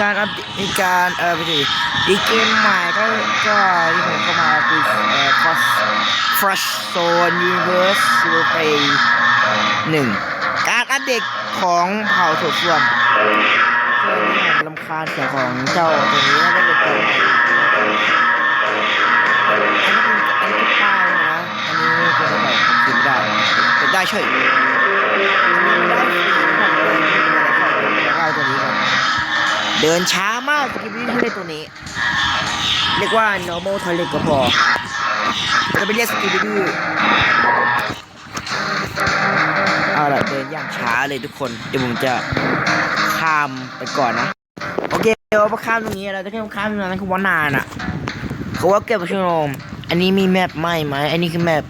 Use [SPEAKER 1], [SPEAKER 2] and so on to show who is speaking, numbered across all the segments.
[SPEAKER 1] การอัปเดตมีการเออไปดิอีกเกมใหม่ก็ก็ที่ผมเข้ามาคือเอ่อ Flash Flash Zone Universe Super Play หนึ่งการอัปเดตของเผ่าโถส้วมเพื่อที่ผมรำคาญเสียงของเจ้าตัวนี้แล้วก็เป็นตัวใหม่อันนี้เป็นอันนี้เป็นป้ายนะอันนี้เป็นอะไรกินได้เป็นได้เฉยอันนี้ไม่ได้สีของเลยแล้วก็ตัวนี้ครับ เดินช้ามากสกิปปี้ที่เล่นตัวนี้ เรียกว่า normal toilet ก็พอ จะไปเรียกสกิปปี้เอาล่ะเดินอย่างช้าเลยทุกคน เดี๋ยวผมจะข้ามไปก่อนนะ โอเคเดี๋ยวพอข้ามตรงนี้เราจะข้ามข้ามตรงนั้นคือว่านานอะ เขาว่าเก็บชั่วโมงอันนี้มีแมปใหม่ไหมอันนี้คือแมป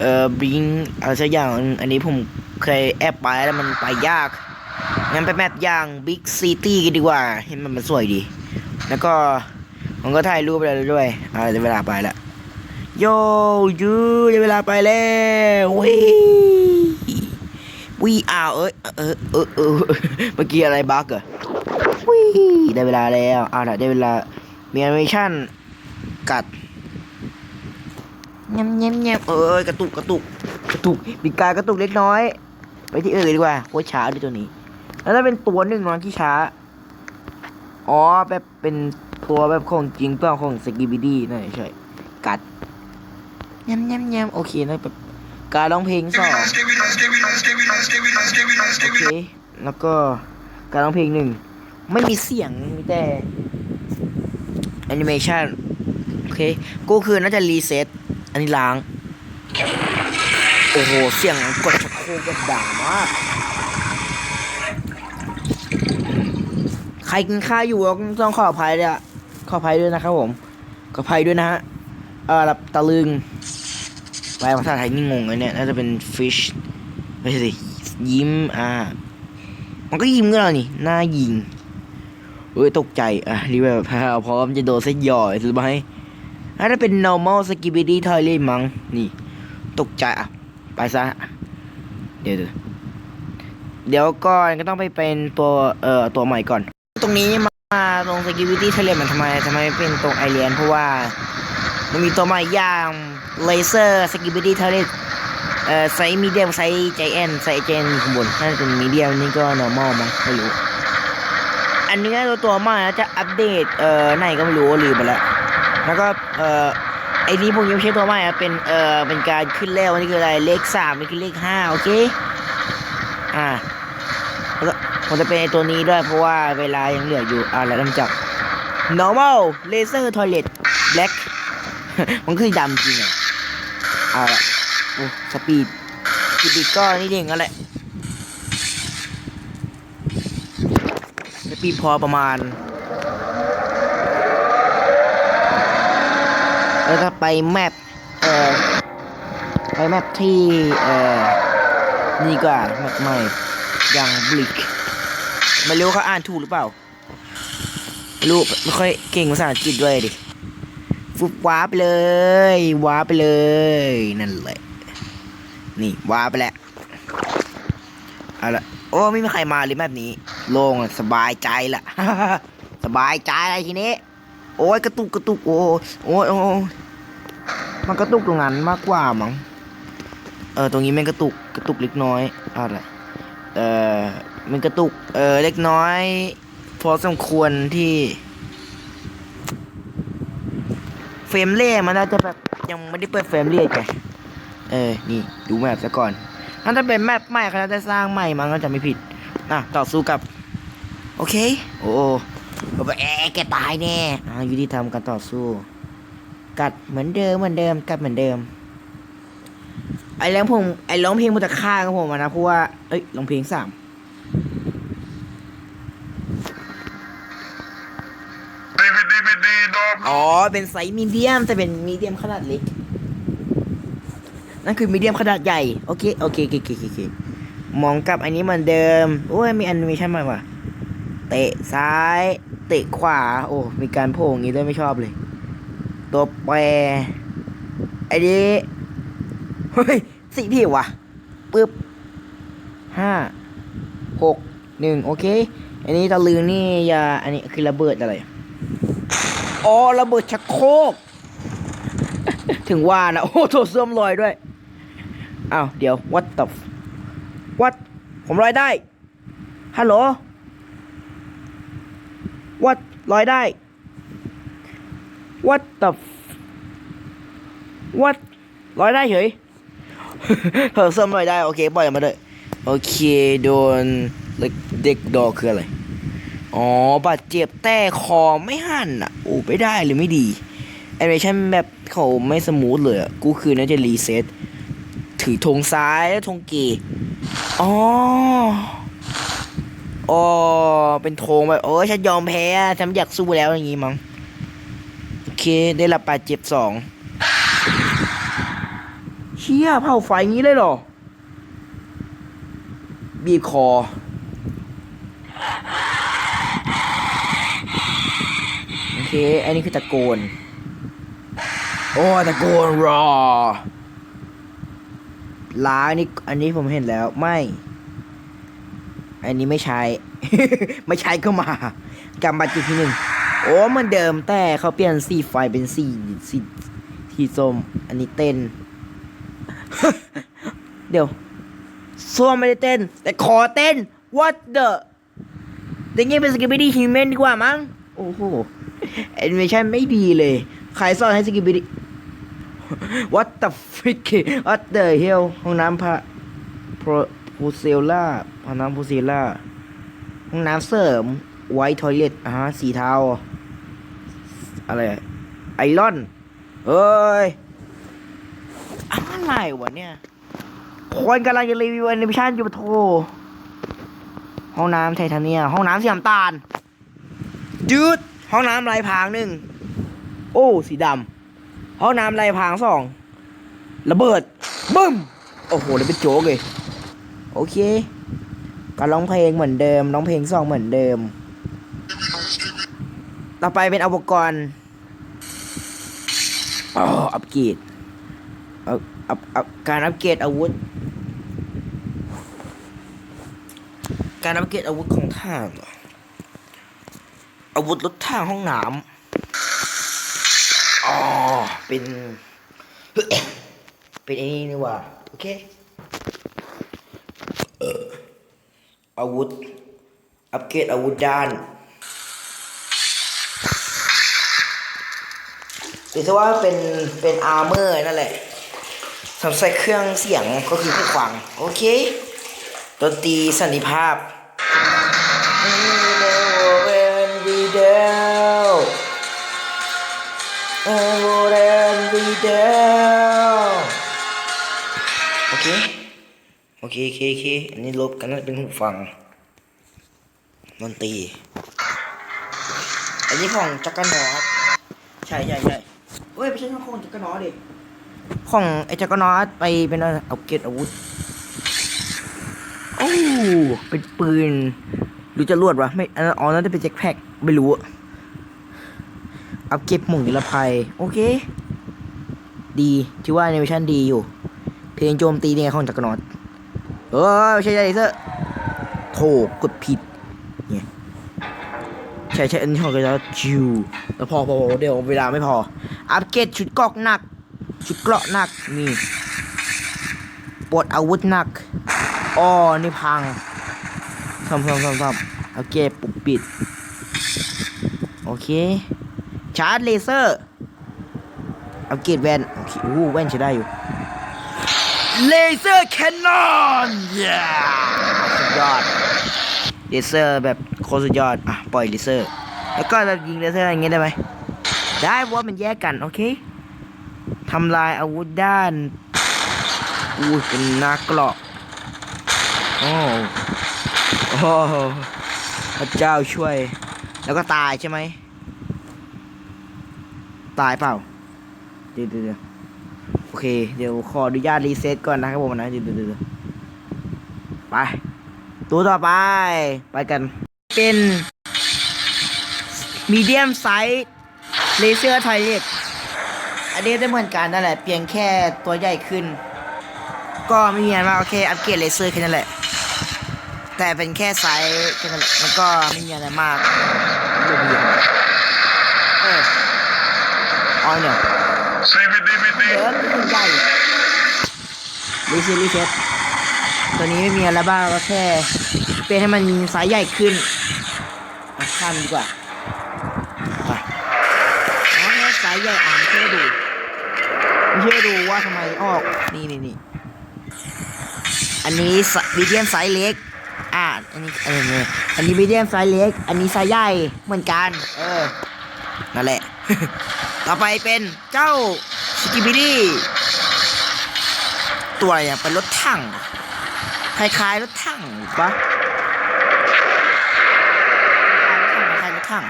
[SPEAKER 1] เอ่อบิงอะไรสักอย่าง อันนี้ผมเคยแอบไปแล้วมันไปยาก งั้นไปแมปอย่าง Big City กันดีกว่าเห็นมันมันสวยดี แล้วก็ผมก็ถ่ายรูปไปแล้วด้วยอ่าเวลาไปละโยยูได้เวลาไปแล้ววิวีอ้าวเอ้ยเออเออเออเมื่อกี้อะไรบั๊กเหรอวิได้เวลาแล้วเอาล่ะได้เวลามีแอนิเมชั่นกัดเงี้ยเงี้ยเงี้ยเออกระตุกกระตุกกระตุกมีการกระตุกเล็กน้อย ไปที่อื่นดีกว่าโคตรช้าด้วยตัวนี้ แล้วถ้าเป็นตัวหนึ่งนอยที่ช้า อ๋อแบบเป็นตัวแบบของจริงเปล่าของสกิบิดี้นั่นใช่กัดยำยำยำโอเคนะแบบการร้องเพลงสองโอเคแล้วก็การร้องเพลงหนึ่งไม่มีเสียงมีแต่แอนิเมชันโอเคกูคือน่าจะรีเซ็ตอันนี้ล้าง โอ้โห เสียงกดชักโครกแบบดังมาก ใครกินข้าวอยู่ก็ต้องขออภัยด้วยอะขออภัยด้วยนะครับผม ขออภัยด้วยนะฮะ เออรับตะลึงแปลภาษาไทยนี่งงเลยเนี่ยน่าจะเป็น fish ไม่ใช่สิยิ้มอ่า มันก็ยิ้มก็แล้วนี่หน้ายิงเอ้ยตกใจ อะรีบแบบพร้อมจะโดนเส้นย่อยหรือไม่ถ้าเป็น normal skibidi toilet มั้งนี่ ตกใจอะ ไปซะ เดี๋ยวเดี๋ยวเดี๋ยวก่อนก็ต้องไปเป็นตัว เอ่อ ตัวใหม่ก่อน ตรงนี้มาตรง security ทะเลมันทำไมทำไมเป็นตรงไอเลียนเพราะว่ามันมีตัวใหม่อย่างเลเซอร์ security ทะเลเอ่อไซส์มีเดียมไซส์ใจแอนไซส์เจนข้างบนน่าจะเป็นมีเดียมนี่ก็ normal มั้งไม่รู้ อันนี้ตัวตัวใหม่จะอัปเดตเอ่อไหนก็ไม่รู้ลืมไปแล้วแล้วก็เอ่อไอ้นี้ผมยังไม่ใช่ตัวใหม่อะเป็นเอ่อเป็นการขึ้นเลขวันนี้คืออะไรเลขสามนี่คือเลขห้าโอเคอ่าแล้ว ผมจะเป็นไอตัวนี้ด้วยเพราะว่าเวลายังเหลืออยู่อ่าแล้วเริ่มจาก normal laser toilet black มันคือดำจริงอะเอาละโอ้สปีดสปีดก็นี่เองนั่นแหละสปีดพอประมาณ แล้วก็ไปแมปเอ่อไปแมปที่เอ่อนี่กว่าแมปใหม่อย่างบลิก ไม่รู้เขาอ่านถูกหรือเปล่ารู้ไม่ค่อยเก่งภาษาอังกฤษด้วยดิฟุบว้าไปเลย ว้าไปเลย นั่นแหละ นี่ว้าไปแล้วเอาละโอ้ไม่มีใครมาเลยแบบนี้ โล่งสบายใจละสบายใจอะไรทีนี้ โอ้ยกระตุกกระตุกโอ้โอ้ยโอ้ยมันกระตุกตรงนั้นมากกว่ามั้งเออตรงนี้แม่งกระตุกกระตุกเล็กน้อยเอาละเอ่อ มันกระตุก เอ่อเล็กน้อย พอสมควรที่ เฟรมเล่มันน่าจะแบบยังไม่ได้เปิดเฟรมเล่ไงเออ นี่ดูแมปซะก่อนถ้าจะเป็นแมปใหม่เขาจะสร้างใหม่มันก็จะไม่ผิดอะต่อสู้กับ โอเค โอ้โหแอะแกตายแน่อ่ายุติธรรมการต่อสู้ กัดเหมือนเดิมเหมือนเดิม กัดเหมือนเดิม ไอ้ร้องผมไอ้ร้องเพลงมันจะฆ่ากับผมนะเพราะว่าเอ้ยร้องเพลงสาม อ๋อ เป็นไซส์มีเดียมแต่เป็นมีเดียมขนาดเล็ก นั่นคือมีเดียมขนาดใหญ่ โอเค โอเคโอเคโอเคโอเคมองกลับอันนี้เหมือนเดิม โอ้ย มีแอนิเมชันใหม่ว่ะ เตะซ้าย เตะขวา โอ้ มีการโผล่อย่างนี้ด้วยไม่ชอบเลย ตัวแปรไอ้นี้เฮ้ยสี่ที่วะปึ๊บห้าหกหนึ่งโอเค อันนี้ตะลือนี่ยาอันนี้คือระเบิดอะไร อ๋อระเบิดชักโครกถึงว่านะโอ้โถส้วมลอยด้วยอ้าวเดี๋ยว what the f- what ผมลอยได้ฮัลโหล what ลอยได้ what the f- what ลอยได้เฉยเธอส้วมลอยได้โอเคปล่อยมาเลยโอเคโดนเด็กเด็กดอคืออะไร อ๋อบาดเจ็บแต่คอไม่หั่นอะโอ้ไม่ได้หรือไม่ดีแอนิเมชันแบบเขาไม่สมูทเลยอะกูคือน่าจะรีเซ็ตถือธงซ้ายแล้วธงเกย์อ๋ออ๋อเป็นธงแบบโอ้ฉันยอมแพ้ฉันไมอยากสู้แล้วอย่างงี้มั้งโอเคได้รับบาดเจ็บสองเชี่ยเผาไฟงี้เลยเหรอ บีบคอ โอ เค อันนี้คือตะโกน โอ้ตะโกนรอล้างนี่อันนี้ผมเห็นแล้วไม่ อันนี้ไม่ใช้ ไม่ใช้ก็มากำบัตรจุดที่หนึ่งโอ้มันเดิมแต่เขาเปลี่ยนสีไฟเป็นสีสีสีส้มอันนี้เต้น เดี๋ยวส้วมไม่ได้เต้น แต่คอเต้น what the แต่งี้เป็นสกิปปี้ดีฮิวแมนดีกว่ามั้งโอ้โห แอนิเมชันไม่ดีเลย ใครสอนให้สกิปปี้ดี what the frick what the hell ห้องน้ำพระโพโพเซล่าห้องน้ำโพเซล่าห้องน้ำเสริมไวท์ทอยเลทอ่าฮะสีเทาอะไรไอรอนเอ้ยอะไรวะเนี่ย คนกำลังจะรีวิวแอนิเมชันอยู่ปะโทห้องน้ำไทเทเนียห้องน้ำสีน้ำตาลจืด ห้องน้ำลายพรางหนึ่งโอ้สีดำห้องน้ำลายพรางสองระเบิดบึ้มโอ้โหแล้วเป็นโจ๊กเลยโอเคการร้องเพลงเหมือนเดิมร้องเพลงสองเหมือนเดิม ต่อไปเป็นอุปกรณ์อ๋ออัปเกรดอาอัพอัพการอัปเกรดอาวุธ การอัปเกรดอาวุธของทารเหรอ อาวุธรถทางห้องน้ำอ๋อ เป็น เป็นไอ้นี่นี่ว่า โอเคเออาวุธ อัปเกรดอาวุธด้านหรือว่าเป็น เป็นอาร์เมอร์นั่นแหละสำหรับใส่เครื่องเสียงก็คือผู้ฟัง โอเคดนตรีสันนิภาพ โอเค โอเคโอเคโอเคอันนี้ลบกันนั่นเป็นหูฟังดนตรีอันนี้ของจักรนอตใช่ใช่ใช่เฮ้ยไม่ใช่ของจักรนอตดิของไอ้จักรนอไปเป็นอะไรเอาเกตอาวุธโอ้เป็นปืนหรือจะรวดวะไม่อันนั้นอ๋อนั่นจะเป็นแจ็คแพ็คไม่รู้อะอัพเก็บหมุ่งนิรภัย โอเค ดีที่ว่าแอนิเมชันดีอยู่ เพลงโจมตีเนี่ยของจักรนอตเออไม่ใช่เลเซอร์โถกดผิดเนี่ยใช่ใช่อันนี้ของกันแล้วจิวแล้วพอพอพอเดี๋ยวเวลาไม่พอ อัปเกรดชุดเกรอกหนัก ชุดเกราะหนักนี่ปลดอาวุธหนักอ๋อนี่พังซ่อมซ่อมซ่อมซ่อมโอเคปุกปิด โอเค ชาร์จเลเซอร์ อัปเกรดแว่นโอเคอู้แว่นใช้ได้อยู่เลเซอร์แคนนอนย้สุดยอดเลเซอร์แบบโคตรสุดยอด อะ ปล่อยเลเซอร์ แล้วก็เรายิงเลเซอร์อย่างเงี้ยได้ไหม ได้เพราะว่ามันแยกกัน โอเคทำลายอาวุธด้านอู้ยเป็นนักเกราะโอ้โอ้พระเจ้าช่วย แล้วก็ตายใช่ไหม ตายเปล่า เดี๋ยวเดี๋ยวโอเค เดี๋ยวขออนุญาตรีเซ็ตก่อนนะครับผมนะเดี๋ยวเดี๋ยวเดี๋ยวไป ตัวต่อไป ไปกัน เป็นมีเดียมไซส์เลเซอร์ไทเล็กอันนี้ได้เหมือนกันนั่นแหละ เพียงแค่ตัวใหญ่ขึ้น ก็ไม่มีอะไรมากโอเค อัปเกรดเลเซอร์แค่นั้นแหละ แต่เป็นแค่ไซส์แค่นั้นแหละ มันก็ไม่มีอะไรมากเออออเนี่ย เยอะเป็นใหญ่รีเซ็ตรีเซ็ตตัวนี้ไม่มีอะไรบ้างก็แค่เป็นให้มันไซส์ใหญ่ขึ้นข้ามดีกว่าไปน้องเนี่ยใหญ่อ่านเชื่อดูเชื่อดูว่าทำไมออกนี่นี่นี่อันนี้มีเดียมไซส์เล็กอ่าอันนี้เออเนี่ยอันนี้มีเดียมไซส์เล็ก อันนี้ไซส์ใหญ่เหมือนกัน เออนั่นแหละ ต่อไปเป็นเจ้าสกิบิดี้ตัวอะไรอะเป็นรถถังคล้ายๆรถถังปะคล้ายรถถัง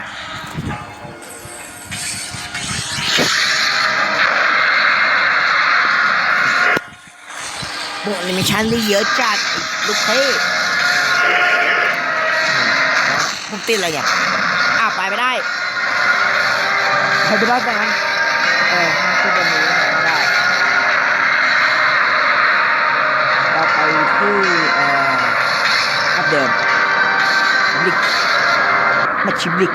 [SPEAKER 1] โบแอนิเมชันนี่เยอะจัดลูกเพ่ผมติดอะไรอย่างอะไปไม่ได้ ครไปได้กันนั้นเออมันคือบนนี้ไม่ได้เราไปที่เอ่ออัพเดิมบลิกแมปชิบลิก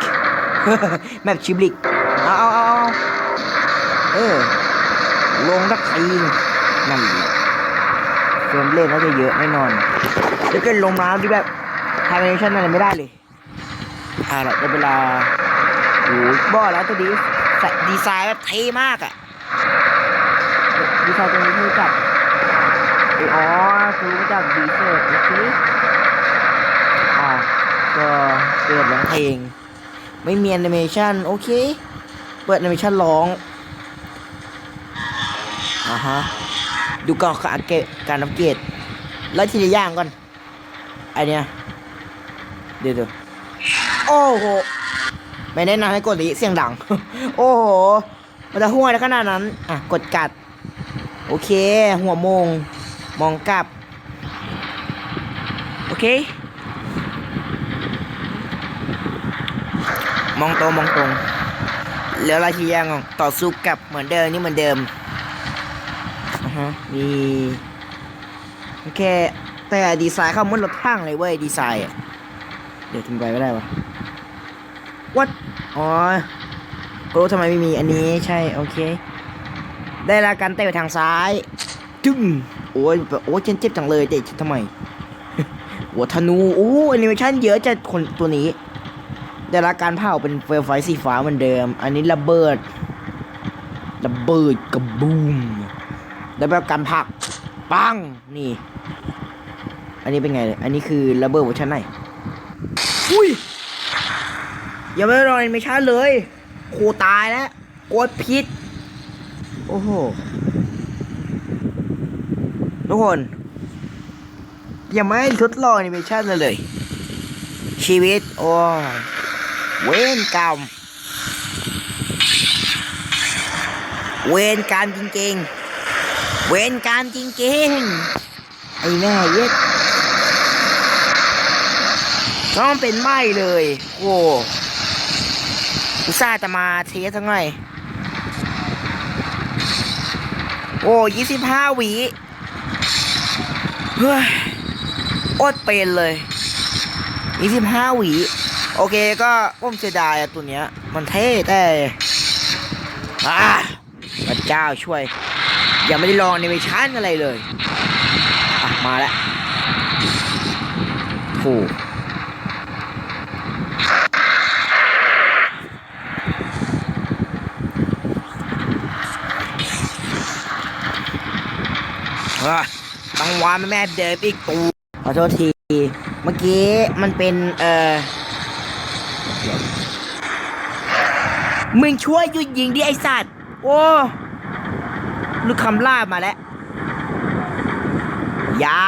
[SPEAKER 1] แมปชิบลิกเอาเอาเอาเออลงรักทีนั่นเฟิร์มเล่นน่าจะเยอะแน่นอนแล้วก็ลงน้ำที่แบบทำแอนิเมชั่นอะไรไม่ได้เลยอ่าละได้เวลาโอ้ยบอกแล้วตัวนี้ใส่ ดีไซน์แบบเท่มากอะดีไซน์ตัวนี้เท่จัดเอยอ๋อคือรู้จักดีเซอร์โอเคอ่าก็เปิดร้องเพลง ไม่มีแอนิเมชันโอเค เปิดแอนิเมชันร้องอ่าฮะดูก่อนการเกตการอัปเกรดแล้วทีละอย่างก่อนไอเนี้ยเดี๋ยวดูโอ้โห ไม่แนะนำให้กดลิเสียงดัง โอ้โห มันจะห่วยแล้วขนาดนั้น อะ กดกัด โอเค หัวมง มองกลับ โอเค มองตรงมองตรงแล้วราชียังต่อสู้กับเหมือนเดิมนี่เหมือนเดิมอะฮะ มีโอเค แต่ดีไซน์เขามันรถข้างเลยเว้ย ดีไซน์อะ เดี๋ยวทำไปไม่ได้วะ วัดอ๋อรู้ทำไมไม่มีอันนี้ใช่โอเค ได้ละกันเตะไปทางซ้ายจึ้งโอ้ยแบบโอ้ยเจ็บเจ็บจังเลยเตะทำไมหัวธนูโอ้แอนิเมชันเยอะจัดคนตัวนี้ ได้ละการเผาเป็นเฟลไฟสีฟ้าเหมือนเดิม อันนี้ระเบิดระเบิดกระบูมได้แบบการผลักปังนี่ อันนี้เป็นไงอันนี้คือระเบิดเวอร์ชันไหนอุ้ย ยังไม่รอแอนิเมชันเลยโคตายแล้วกดพิษ โอ้โห ทุกคนยังไม่ทดลองแอนิเมชันเลยเลย ชีวิต โอ้เวรกรรม เวรกรรมจริงๆ เวรกรรมจริงๆ ไอ้แม่เย็ดต้องเป็นไหมเลย โอ้ อุตส่าห์จะมาเทสทั้งไงโอ้ยี่สิบห้าวิเฮ้ยอดเป็นเลยยี่สิบห้าวิโอเคก็ผมเสียดายตัวเนี้ย มันเท่แต่อ่าพระเจ้าช่วย ยังไม่ได้ลองแอนิเมชันอะไรเลยอะมาแล้วโถูก ต้องวานแม่เดิมอีกตูขอโทษที เมื่อกี้มันเป็นเออมึงช่วยยุดยิงดิไอสัตว์ โอ้ลูกคำล่ามาแล้วอย่า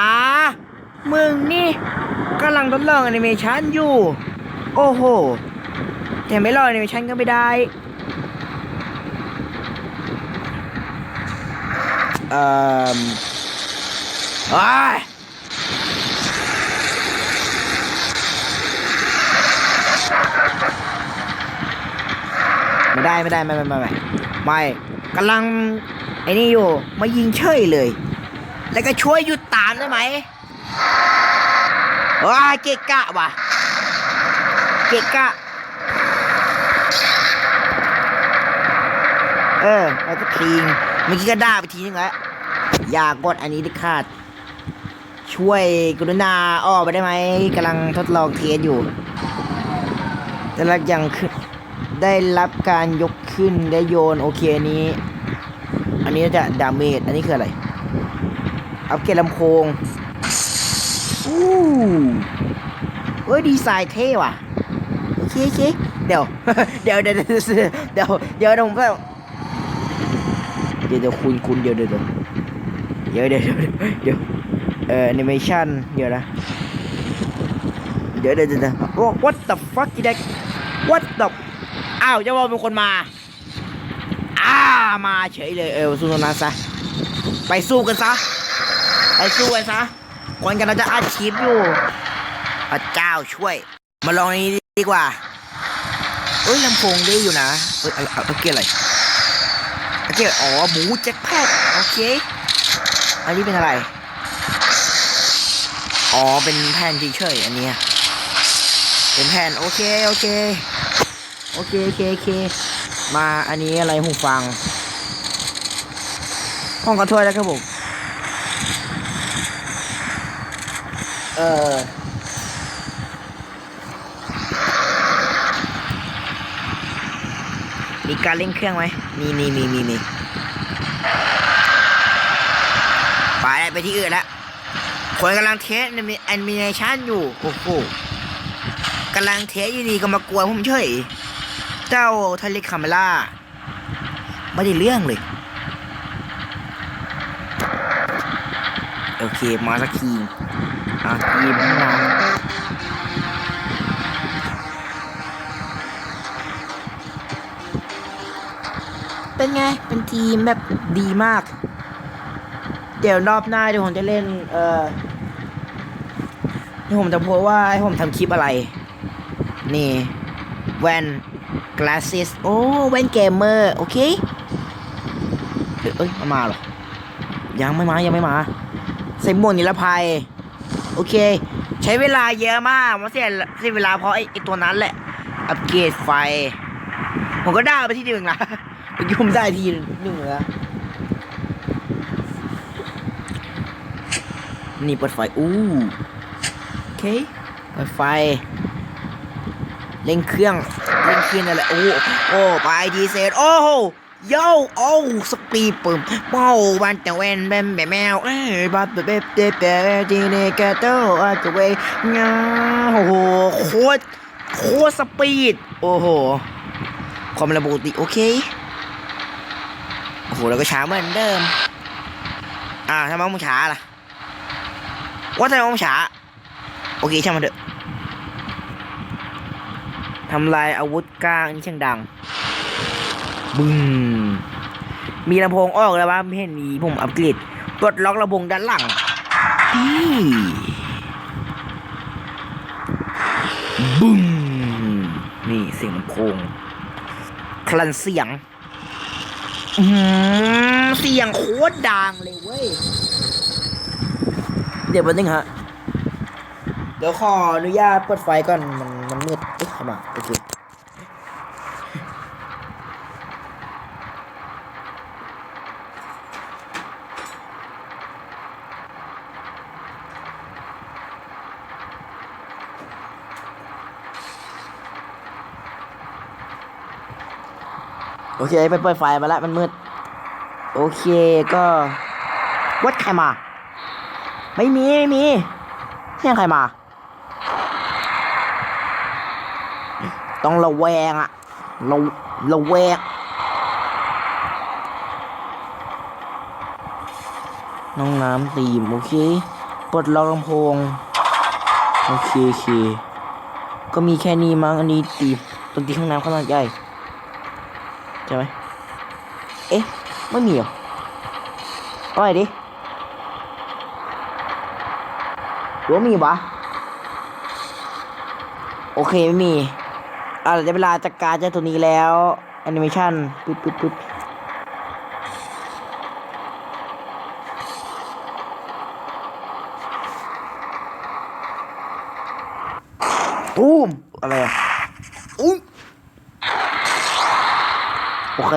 [SPEAKER 1] มึงนี่กำลังทดลองแอนิเมชันอยู่ โอ้โห แต่ไม่รอแอนิเมชันก็ไม่ได้ เอ่อ อ้ไม่ได้ไม่ได้ไม่ไม่ไม่ไม่ไม่กำลังไอ้นี่อยู่มายิงเฉยเลย แล้วก็ช่วยหยุดตามได้ไหมว้าเกะกะว่ะเกะกะเออแล้วก็คลีนเมื่อกี้ก็ด่าไปทีนึงแล้วอย่ากดอันนี้ดิขาด ช่วยกรุณาอ้อไปได้ไหมกำลังทดลองเทสอยู่แต่ละยังขึ้นได้รับการยกขึ้นได้โยนโอเคนี้ อันนี้จะดาเมจอันนี้คืออะไร อัปเกรดลำโพงอู้เอ้ยดีไซน์เท่ว่ะโอเคโอเคเดี๋ยวเดี๋ยวเดี๋ยวเดี๋ยวเดี๋ยวเดี๋ยวเดี๋ยวผมแบบเดี๋ยวเดี๋ยวคุณคุณเดี๋ยวเดี๋ยวเดี๋ยวเดี๋ยวเดี๋ยวเดี๋ยว เอ่อแอนิเมชันเดี๋ยวนะเดี๋ยวเดี๋ยวเดี๋ยวเดี๋ยว what the fuck อีเด็ก what the อ้าวจะว่าเป็นคนมา อ้ามาเฉยเลยเออสู้ตรงนั้นซะ ไปสู้กันซะ ไปสู้กันซะคนกันเราจะอัดคลิปอยู่พระเจ้าช่วย มาลองอันนี้ดีกว่าเอ้ยลำโพงได้อยู่นะ เอ้ยเอาเอาเอาเกียร์อะไรเอาเกียร์อ๋อหมูแจ็คแพดโอเค อันนี้เป็นอะไร อ๋อ เป็นแผ่นเฉยอันเนี้ยเป็นแผ่นโอเค โอเค โอเค โอเค โอเค มาอันนี้อะไรหูฟัง ห้องกระถ้วยแล้วครับผม เออมีการเล่นเครื่องไหมมีมีมีมีมีไปไปที่อื่นแล้ว คนกำลังเทสแอนิเมชันอยู่ โอ้โหกำลังเทสอยู่ดีก็มากวนผมเฉย เจ้าทะเลคาเมล่า ไม่ได้เรื่องเลย โอเค มาสักทีอะทีมน้ำเป็นไง เป็นทีมแบบดีมาก เดี๋ยวรอบหน้าเดี๋ยวผมจะเล่น เอ่อเดี๋ยวผมจะโพสต์ว่าให้ผมทำคลิปอะไร นี่แว่น glasses โอ้แว่นเกมเมอร์ โอเคเดี๋ยวเอ้ยมามาหรอ ยังไม่มา ยังไม่มา ใส่หมวกนิรภัย โอเค ใช้เวลาเยอะมากมาเสียเสียเวลาเพราะไอ้ไอตัวนั้นแหละ อัปเกรดไฟ ผมก็ได้ไปที่หนึ่งนะเมื่อกี้ผมได้ทีหนึ่งแล้ว นี่เปิดไฟ อู้โอเค เปิดไฟเล่นเครื่องเล่นเครื่องอะไรโอ้โอ้ไปดีเซลโอ้โหย่โอ้สปีดปุ่มเมาวันแต่เวนแบมแบมแมวเอ้ยบับเบบเบบเบบดีเนกาโตอาจจะเวงาโอ้โหโคตรโคตรสปีด โอ้โห ความร็วปกติโอเค โอ้โห แล้วก็ช้าเหมือนเดิม อ่าทำไมมึงช้าล่ะ ว่าทำไมมึงช้า โอเคช่างมันเถอะทำลายอาวุธกลางนี่ช่างดัง บึ้มมีลำโพงออกแล้วว่าไม่เห็นมีผมอัปเกรดปลดล็อกลำโพงด้านหลังนี่บึ้มนี่เสียงลำโพงคลันเสียงอืมเสียงโคตรดังเลยเว้ย เดี๋ยวแป๊บนึงฮะ เดี๋ยวขออนุญาตเปิดไฟก่อน มันมันมืดเอ๊ะเข้ามาโอเคโอเคไปเปิดไฟมาแล้วมันมืด โอเคก็วัดใครมา ไม่มี ไม่มีเสียใครมา ต้องระแวงอะระระแวงน้องน้ำตีมโอเคปลดล็อกลำโพง โอเคโอเค ก็มีแค่นี้มั้งอันนี้ตีมดนตรีห้องน้ำขนาดใหญ่ใช่ไหมเอ๊ะ ไม่มีเหรออาไปดิ หรือว่ามีวะ โอเคไม่มีอ่าได้เวลาจัดการเจ้าตัวนี้แล้วแอนิเมชันปึ๊บปึ๊บปึ๊บตูมอะไรอะอุ้ยโอเค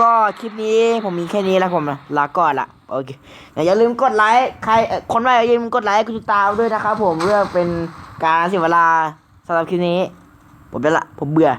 [SPEAKER 1] ก็ คลิปนี้ผมมีแค่นี้แล้วผมนะลาก่อนละโอเคอย่าลืมกดไลค์ใครคนใหม่อย่าลืมกดไลค์กดติดตามด้วยนะครับผมเพื่อเป็นการเสียเวลาสำหรับคลิปนี้ ผมไปละผมเบื่อ